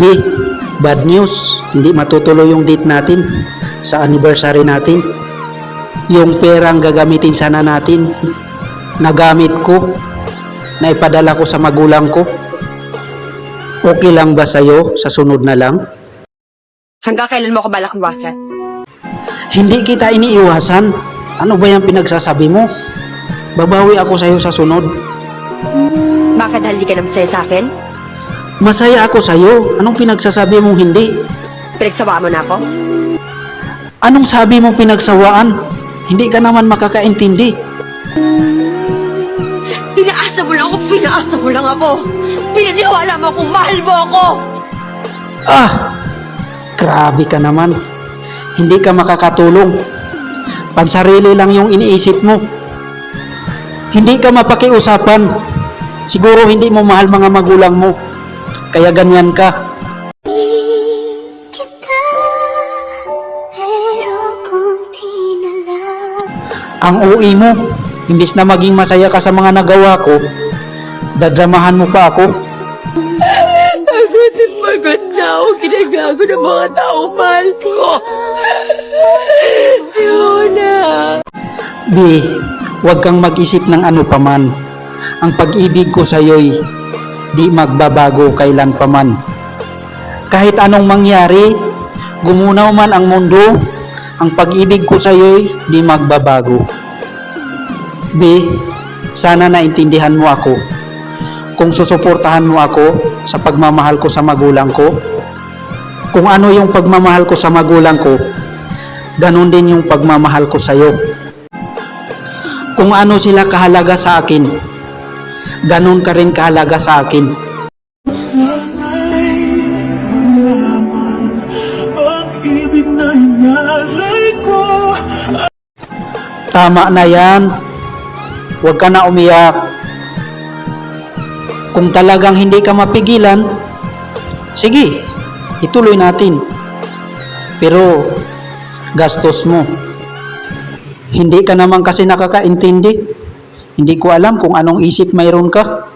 Di, bad news. Hindi matutuloy yung date natin sa anniversary natin. Yung perang gagamitin sana natin, nagamit ko, na ipadala ko sa magulang ko. Okay lang ba sa'yo sa sunod na lang? Hanggang kailan mo ko balak iwasan? Hindi kita iniiwasan. Ano ba yung pinagsasabi mo? Babawi ako sa'yo sa sunod. Bakit dahil di ka na masaya sa akin? Masaya ako sa'yo. Anong pinagsasabi mong hindi? Pinagsawaan mo na ako? Anong sabi mong pinagsawaan? Hindi ka naman makakaintindi. Pinaasa mo lang ako, pinaasa mo lang ako. Pinaniwala mo kung mahal mo ako. Ah! Grabe ka naman. Hindi ka makakatulong. Pansarili lang yung iniisip mo. Hindi ka mapakiusapan. Siguro hindi mo mahal mga magulang mo. Kaya ganyan ka. Ang uwi mo, imbis na maging masaya ka sa mga nagawa ko, dadramahan mo pa ako. Pagod at pagod na ako ginagago ng mga tao mahal ko. Fiona! Bi, huwag kang mag-isip ng ano paman. Ang pag-ibig ko sa'yo'y di magbabago kailan paman. Kahit anong mangyari, gumunaw man ang mundo, ang pag-ibig ko sa'yo'y di magbabago. Bi, sana naintindihan mo ako. Kung susuportahan mo ako sa pagmamahal ko sa magulang ko, kung ano yung pagmamahal ko sa magulang ko, ganun din yung pagmamahal ko sa'yo kung ano sila kahalaga sa akin, ganun ka rin kahalaga sa akin. Sana'y malaman na hinalay ko Tama na yan. Huwag ka na umiyak. Kung talagang hindi ka mapigilan, sige, ituloy natin. Pero, gastos mo. Hindi ka naman kasi nakakaintindi. Hindi ko alam kung anong isip mayroon ka.